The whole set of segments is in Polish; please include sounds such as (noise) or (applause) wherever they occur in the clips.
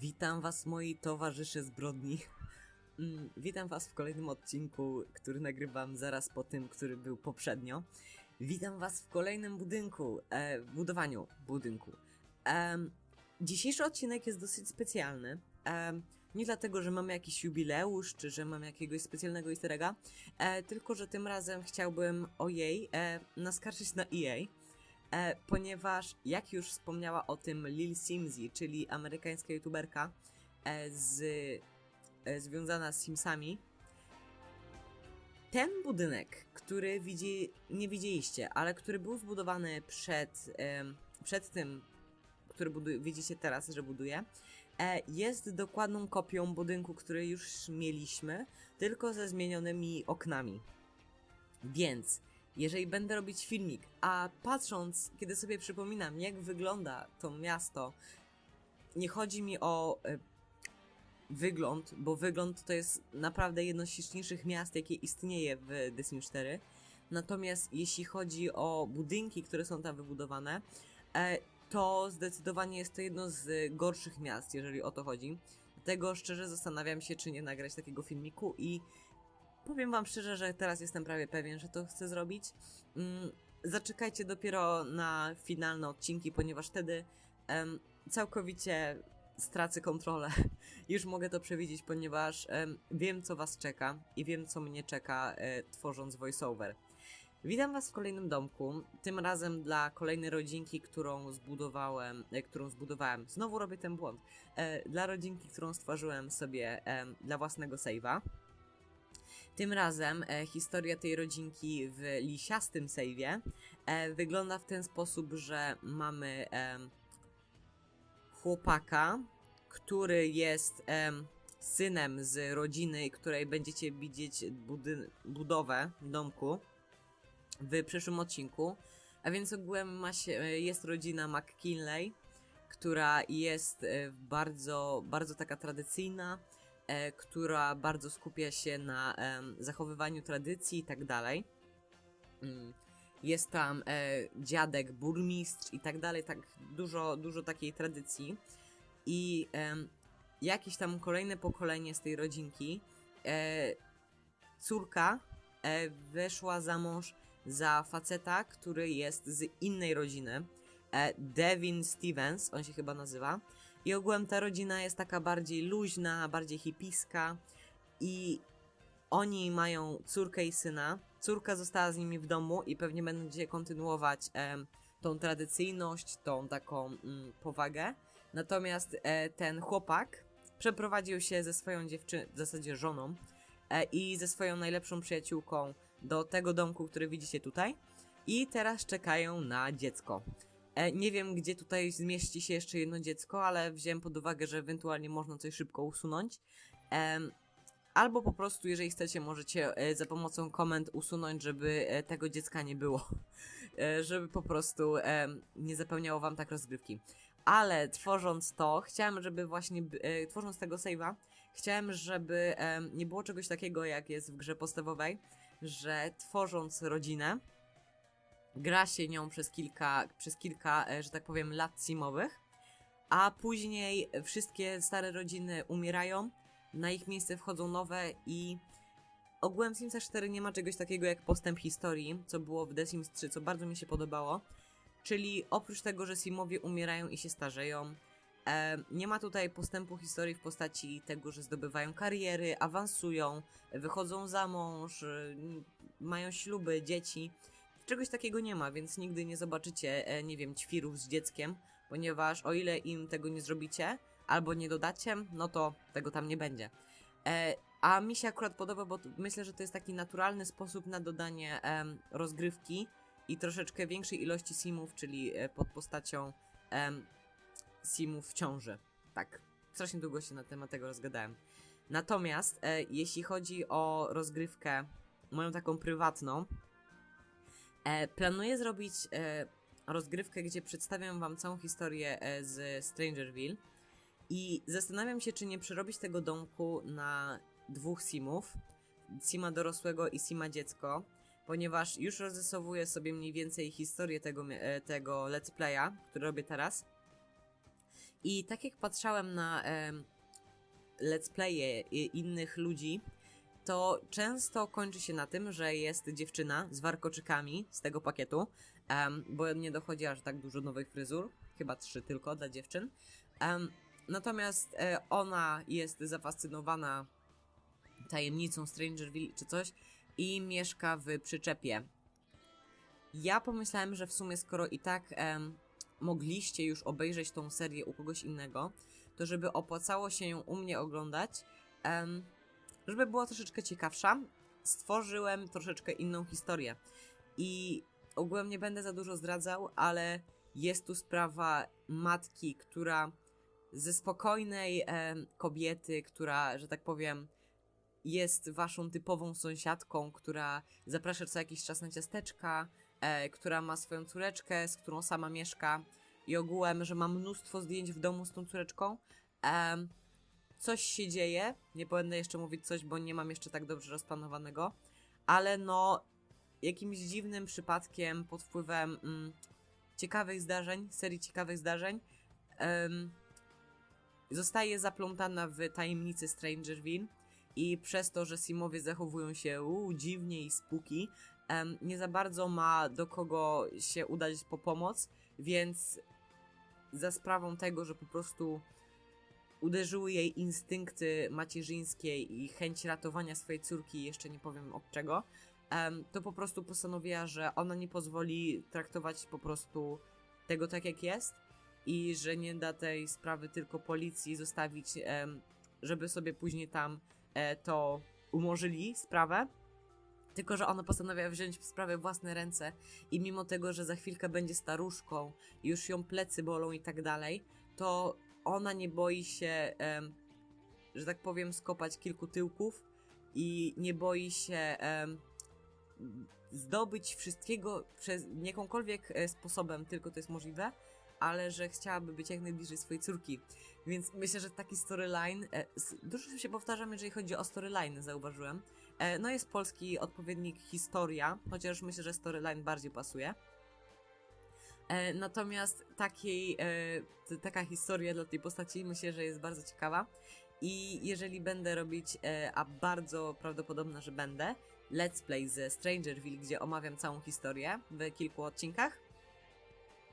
Witam was moi towarzysze zbrodni. Mm, Witam was w kolejnym odcinku, który nagrywam zaraz po tym, który był poprzednio. Witam was w kolejnym budynku, e, budowaniu budynku. Em, dzisiejszy odcinek jest dosyć specjalny. Em, nie dlatego, że mamy jakiś jubileusz, czy że mamy jakiegoś specjalnego easter egga, e, tylko że tym razem chciałbym ojej e, naskarżyć na EA. E, ponieważ, jak już wspomniała o tym Lil Simsy, czyli amerykańska youtuberka e, z, e, związana z Simsami, ten budynek, który widzi, nie widzieliście, ale który był zbudowany przed, przed tym, który widzicie teraz, że buduje, e, jest dokładną kopią budynku, który już mieliśmy, tylko ze zmienionymi oknami. Więc jeżeli będę robić filmik, a patrząc, kiedy sobie przypominam, jak wygląda to miasto, nie chodzi mi o e, wygląd, bo wygląd to jest naprawdę jedno z śliczniejszych miast, jakie istnieje w Sims 4. Natomiast jeśli chodzi o budynki, które są tam wybudowane, e, to zdecydowanie jest to jedno z gorszych miast, jeżeli o to chodzi. Dlatego szczerze zastanawiam się, czy nie nagrać takiego filmiku i Powiem wam szczerze, że teraz jestem prawie pewien, że to chcę zrobić. Mm, zaczekajcie dopiero na finalne odcinki, ponieważ wtedy em, całkowicie stracę kontrolę. (laughs) Już mogę to przewidzieć, ponieważ em, wiem, co was czeka i wiem, co mnie czeka, e, tworząc voiceover. Witam was w kolejnym domku, tym razem dla kolejnej rodzinki, którą zbudowałem, e, którą zbudowałem. Znowu robię ten błąd. E, dla rodzinki, którą stworzyłem sobie em, dla własnego save'a. Tym razem e, historia tej rodzinki w lisiastym sejwie e, wygląda w ten sposób, że mamy e, chłopaka, który jest e, synem z rodziny, której będziecie widzieć budowę domku w przyszłym odcinku. A więc ogółem ma się, e, jest rodzina McKinley, która jest e, bardzo, bardzo taka tradycyjna, która bardzo skupia się na zachowywaniu tradycji i tak dalej. Mm, Jest tam e, dziadek, burmistrz i tak dalej, tak dużo, dużo takiej tradycji. I jakieś tam kolejne pokolenie z tej rodzinki, e, córka e, weszła za mąż za faceta, który jest z innej rodziny. E, Devin Stevens, on się chyba nazywa. I ogółem ta rodzina jest taka bardziej luźna, bardziej hipiska i oni mają córkę i syna. Córka została z nimi w domu i pewnie będzie kontynuować em, tą tradycyjność, tą taką mm, powagę. Natomiast e, ten chłopak przeprowadził się ze swoją dziewczyną, w zasadzie żoną e, i ze swoją najlepszą przyjaciółką do tego domku, który widzicie tutaj. I teraz czekają na dziecko. E, nie wiem, gdzie tutaj zmieści się jeszcze jedno dziecko, ale wziąłem pod uwagę, że ewentualnie można coś szybko usunąć. Albo po prostu, jeżeli chcecie, możecie e, za pomocą komend usunąć, żeby e, tego dziecka nie było. (laughs) Żeby po prostu nie zapełniało wam tak rozgrywki. Ale tworząc to, chciałem, żeby właśnie, tworząc tego save'a, chciałem, żeby nie było czegoś takiego, jak jest w grze podstawowej, że tworząc rodzinę, gra się nią przez kilka, przez kilka, e, że tak powiem, lat simowych, a później wszystkie stare rodziny umierają, na ich miejsce wchodzą nowe i ogółem Simsa 4 nie ma czegoś takiego jak postęp historii, co było w The Sims 3, co bardzo mi się podobało. Czyli oprócz tego, że Simowie umierają i się starzeją, e, nie ma tutaj postępu historii w postaci tego, że zdobywają kariery, awansują, wychodzą za mąż, mają śluby, dzieci. Czegoś takiego nie ma, więc nigdy nie zobaczycie, e, nie wiem, ćwirów z dzieckiem, ponieważ o ile im tego nie zrobicie, albo nie dodacie, no to tego tam nie będzie. E, a mi się akurat podoba, bo myślę, że to jest taki naturalny sposób na dodanie rozgrywki i troszeczkę większej ilości simów, czyli e, pod postacią simów w ciąży. Tak, strasznie długo się na temat tego rozgadałem. Natomiast e, jeśli chodzi o rozgrywkę, moją taką prywatną, planuję zrobić e, rozgrywkę, gdzie przedstawiam wam całą historię e, z Strangerville i zastanawiam się, czy nie przerobić tego domku na dwóch simów, sima dorosłego i sima dziecko, ponieważ już rozrysowuję sobie mniej więcej historię tego, e, tego let's playa, który robię teraz. I tak jak patrzałem na let's playe innych ludzi, to często kończy się na tym, że jest dziewczyna z warkoczykami z tego pakietu, em, bo nie dochodzi aż tak dużo nowych fryzur, chyba trzy tylko dla dziewczyn. Em, natomiast e, ona jest zafascynowana tajemnicą Strangerville czy coś i mieszka w przyczepie. Ja pomyślałem, że w sumie skoro i tak mogliście już obejrzeć tą serię u kogoś innego, to żeby opłacało się ją u mnie oglądać, żeby była troszeczkę ciekawsza, stworzyłem troszeczkę inną historię. I ogółem nie będę za dużo zdradzał, ale jest tu sprawa matki, która ze spokojnej em, kobiety, która, że tak powiem, jest waszą typową sąsiadką, która zaprasza co jakiś czas na ciasteczka, e, która ma swoją córeczkę, z którą sama mieszka i ogółem, że ma mnóstwo zdjęć w domu z tą córeczką. Em, coś się dzieje, nie będę jeszcze mówić coś, bo nie mam jeszcze tak dobrze rozplanowanego, ale no jakimś dziwnym przypadkiem pod wpływem mm, ciekawych zdarzeń, serii ciekawych zdarzeń, zostaje zaplątana w tajemnicy Strangerville i przez to, że Simowie zachowują się uu, dziwnie i spuki, em, nie za bardzo ma do kogo się udać po pomoc, więc za sprawą tego, że po prostu uderzyły jej instynkty macierzyńskie i chęć ratowania swojej córki, jeszcze nie powiem od czego, to po prostu postanowiła, że ona nie pozwoli traktować po prostu tego tak jak jest i że nie da tej sprawy tylko policji zostawić, żeby sobie później tam e, to umorzyli sprawę. Tylko, że ona postanawia wziąć sprawę własne ręce i mimo tego, że za chwilkę będzie staruszką, już ją plecy bolą i tak dalej, to ona nie boi się, że tak powiem, skopać kilku tyłków i nie boi się zdobyć wszystkiego przez jakąkolwiek e, sposobem, tylko to jest możliwe, ale że chciałaby być jak najbliżej swojej córki. Więc myślę, że taki storyline, e, dużo się powtarzam, jeżeli chodzi o storyline, zauważyłem. E, no jest polski odpowiednik historia, chociaż myślę, że storyline bardziej pasuje. E, natomiast takiej, e, taka historia dla tej postaci myślę, że jest bardzo ciekawa. I jeżeli będę robić, e, a bardzo prawdopodobne, że będę, let's play ze Strangerville, gdzie omawiam całą historię w kilku odcinkach,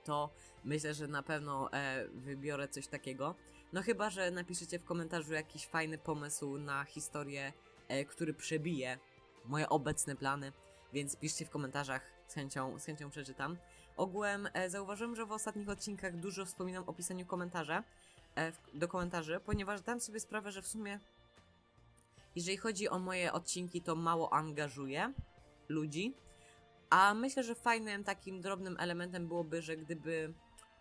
to myślę, że na pewno wybiorę coś takiego. No chyba, że napiszecie w komentarzu jakiś fajny pomysł na historię, który przebije moje obecne plany, więc piszcie w komentarzach, z chęcią, z chęcią przeczytam. Ogółem e, zauważyłem, że w ostatnich odcinkach dużo wspominam o pisaniu e, do komentarzy, ponieważ dam sobie sprawę, że w sumie jeżeli chodzi o moje odcinki, to mało angażuję ludzi, a myślę, że fajnym takim drobnym elementem byłoby, że gdyby,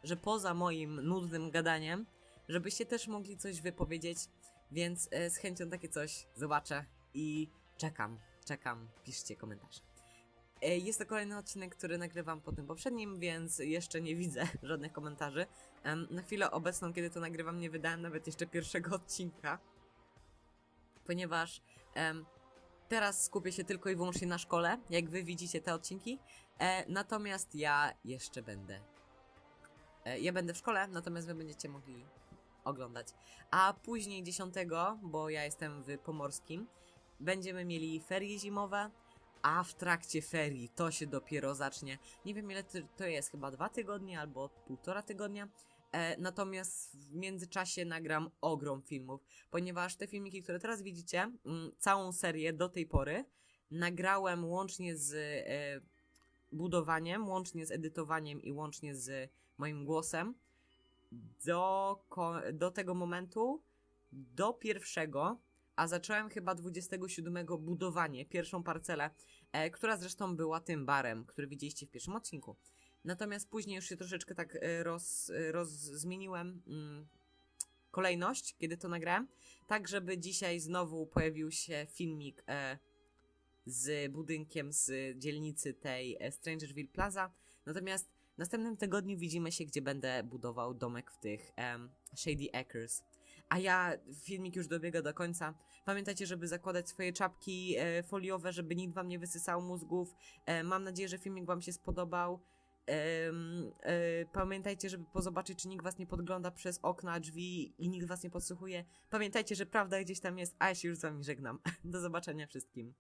że poza moim nudnym gadaniem, żebyście też mogli coś wypowiedzieć, więc e, z chęcią takie coś zobaczę i czekam, czekam, piszcie komentarze. E, Jest to kolejny odcinek, który nagrywam po tym poprzednim, więc jeszcze nie widzę (laughs) żadnych komentarzy. Na chwilę obecną, kiedy to nagrywam, nie wydałem nawet jeszcze pierwszego (laughs) odcinka, ponieważ teraz skupię się tylko i wyłącznie na szkole, jak wy widzicie te odcinki. E, natomiast ja jeszcze będę. E, ja będę w szkole, natomiast wy będziecie mogli oglądać. A później 10, bo ja jestem w Pomorskim, będziemy mieli ferie zimowe, a w trakcie ferii to się dopiero zacznie. Nie wiem ile to, jest, chyba dwa tygodnie albo półtora tygodnia. E, natomiast w międzyczasie nagram ogrom filmów, ponieważ te filmiki, które teraz widzicie, mm, całą serię do tej pory nagrałem łącznie z e, budowaniem, łącznie z edytowaniem i łącznie z moim głosem do, do tego momentu, do pierwszego, a zacząłem chyba 27 budowanie, pierwszą parcelę, e, która zresztą była tym barem, który widzieliście w pierwszym odcinku. Natomiast później już się troszeczkę tak e, roz, e, roz zmieniłem mm, kolejność, kiedy to nagrałem, tak żeby dzisiaj znowu pojawił się filmik e, z budynkiem z dzielnicy tej e, Strangerville Plaza. Natomiast w następnym tygodniu widzimy się, gdzie będę budował domek w tych Shady Acres. A ja, filmik już dobiega do końca. Pamiętajcie, żeby zakładać swoje czapki e, foliowe, żeby nikt wam nie wysysał mózgów. E, mam nadzieję, że filmik wam się spodobał. Em, e, pamiętajcie, żeby pozobaczyć, czy nikt was nie podgląda przez okna, drzwi i nikt was nie podsłuchuje. Pamiętajcie, że prawda gdzieś tam jest, a ja się już z wami żegnam. (laughs) Do zobaczenia wszystkim.